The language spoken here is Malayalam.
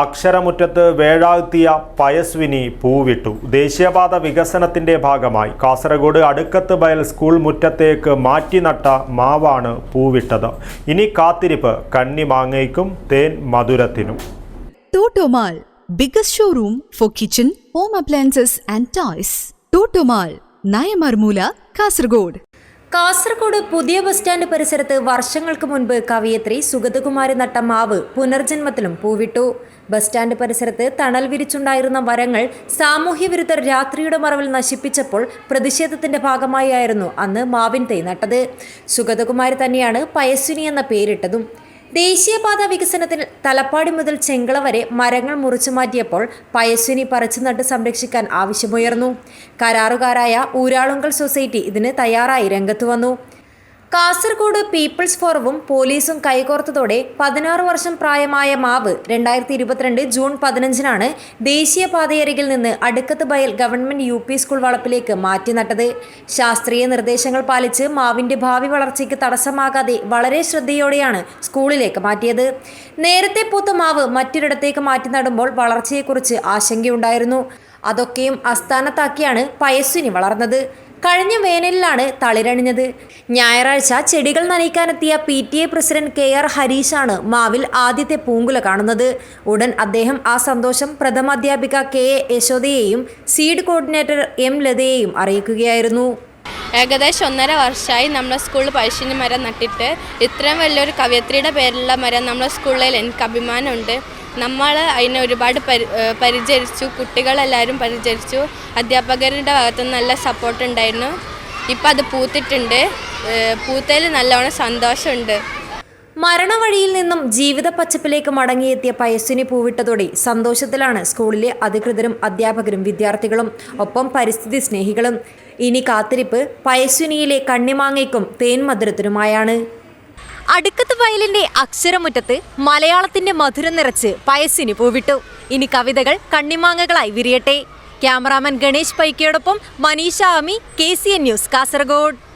അക്ഷരമുറ്റത്ത് വേഴാഴ്ത്തിയ പയസ്വിനി പൂവിട്ടു ദേശീയപാത വികസനത്തിന്റെ ഭാഗമായി കാസർഗോഡ് അടുക്കത്ത് ബയൽ സ്കൂൾ മുറ്റത്തേക്ക് മാറ്റി നട്ട മാവാണ് പൂവിട്ടത് ഇനി കാത്തിരിപ്പ് കന്നിമാങ്ങയ്ക്കും തേൻ മധുരത്തിനും Totomal, biggest showroom for kitchen home appliances and toys. Totomal, Nayamarmoola Kasargod. Kasaragod പുതിയ ബസ് സ്റ്റാൻഡ് പരിസരത്ത് വർഷങ്ങൾക്ക് മുൻപ് കവിയത്രി സുഗതകുമാരി നട്ട മാവ് പുനർജന്മത്തിലും പൂവിട്ടു. ബസ് സ്റ്റാൻഡ് പരിസരത്ത് തണൽ വിരിച്ചുണ്ടായിരുന്ന വരങ്ങൾ സാമൂഹ്യ വിരുദ്ധർ രാത്രിയുടെ മറവിൽ നശിപ്പിച്ചപ്പോൾ പ്രതിഷേധത്തിന്റെ ഭാഗമായായിരുന്നു അന്ന് മാവിൻ തൈ നട്ടത്. സുഗതകുമാരി തന്നെയാണ് പയസ്വിനി എന്ന പേരിട്ടതും. ദേശീയപാത വികസനത്തിൽ തലപ്പാടി മുതൽ ചെങ്കള വരെ മരങ്ങൾ മുറിച്ചു മാറ്റിയപ്പോൾ പയസ്വിനി പറിച്ചു നട്ട് സംരക്ഷിക്കാൻ ആവശ്യമുയർന്നു. കരാറുകാരായ ഊരാളുങ്കൽ സൊസൈറ്റി ഇതിന് തയ്യാറായി രംഗത്തു വന്നു. കാസർഗോഡ് പീപ്പിൾസ് ഫോറവും പോലീസും കൈകോർത്തതോടെ പതിനാറ് വർഷം പ്രായമായ മാവ് രണ്ടായിരത്തി ഇരുപത്തിരണ്ട് ജൂൺ പതിനഞ്ചിനാണ് ദേശീയപാതയരികിൽ നിന്ന് Adukkath Bayal government U P school വളപ്പിലേക്ക് മാറ്റി നട്ടത്. ശാസ്ത്രീയ നിർദ്ദേശങ്ങൾ പാലിച്ച് മാവിന്റെ ഭാവി വളർച്ചയ്ക്ക് തടസ്സമാകാതെ വളരെ ശ്രദ്ധയോടെയാണ് സ്കൂളിലേക്ക് മാറ്റിയത്. നേരത്തെ പൂത്ത മാവ് മറ്റൊരിടത്തേക്ക് മാറ്റി നടുമ്പോൾ വളർച്ചയെക്കുറിച്ച് ആശങ്കയുണ്ടായിരുന്നു. അതൊക്കെയും അസ്ഥാനത്താക്കിയാണ് പയസ്വിനി വളർന്നത്. കഴിഞ്ഞ വേനലിലാണ് തളിരണിഞ്ഞത്. ഞായറാഴ്ച ചെടികൾ നനയ്ക്കാനെത്തിയ P T A president K R ഹരീഷാണ് മാവിൽ ആദ്യത്തെ പൂങ്കുല കാണുന്നത്. ഉടൻ അദ്ദേഹം ആ സന്തോഷം പ്രഥമ അധ്യാപിക കെ എ യശോദയെയും സീഡ് കോർഡിനേറ്റർ എം ലതയെയും അറിയിക്കുകയായിരുന്നു. ഏകദേശം ഒന്നര വർഷമായി നമ്മുടെ സ്കൂളിൽ പഴശ്ശിനി മരം നട്ടിട്ട് ഇത്രയും വലിയൊരു കവയത്രിയുടെ പേരിലുള്ള മരം നമ്മുടെ സ്കൂളിൽ എനിക്ക് അഭിമാനമുണ്ട്. നമ്മൾ അതിനെ ഒരുപാട് പരി പരിചരിച്ചു കുട്ടികളെല്ലാവരും പരിചരിച്ചു. അധ്യാപകരുടെ ഭാഗത്തുനിന്ന് നല്ല സപ്പോർട്ട് ഉണ്ടായിരുന്നു. ഇപ്പം അത് പൂത്തിട്ടുണ്ട്. പൂത്തയിൽ നല്ലോണം സന്തോഷമുണ്ട്. മരണവഴിയിൽ നിന്നും ജീവിത പച്ചപ്പിലേക്ക് മടങ്ങിയെത്തിയ പയസ്സിനി പൂവിട്ടതോടെ സന്തോഷത്തിലാണ് സ്കൂളിലെ അധികൃതരും അധ്യാപകരും വിദ്യാർത്ഥികളും ഒപ്പം പരിസ്ഥിതി സ്നേഹികളും. ഇനി കാത്തിരിപ്പ് പയസ്വിനിയിലെ കണ്ണിമാങ്ങയ്ക്കും തേൻമധുരത്തിനുമായാണ് അടുക്കത്ത് വയലിന്റെ അക്ഷരമുറ്റത്ത് മലയാളത്തിന്റെ മധുരം നിറച്ച് പയസ്സിന് പൂവിട്ടു. ഇനി കവിതകൾ കണ്ണിമാങ്ങകളായി വിരിയട്ടെ. Cameraman Ganesh പൈക്കയോടൊപ്പം Maneesha Ami K C N news Kasaragod.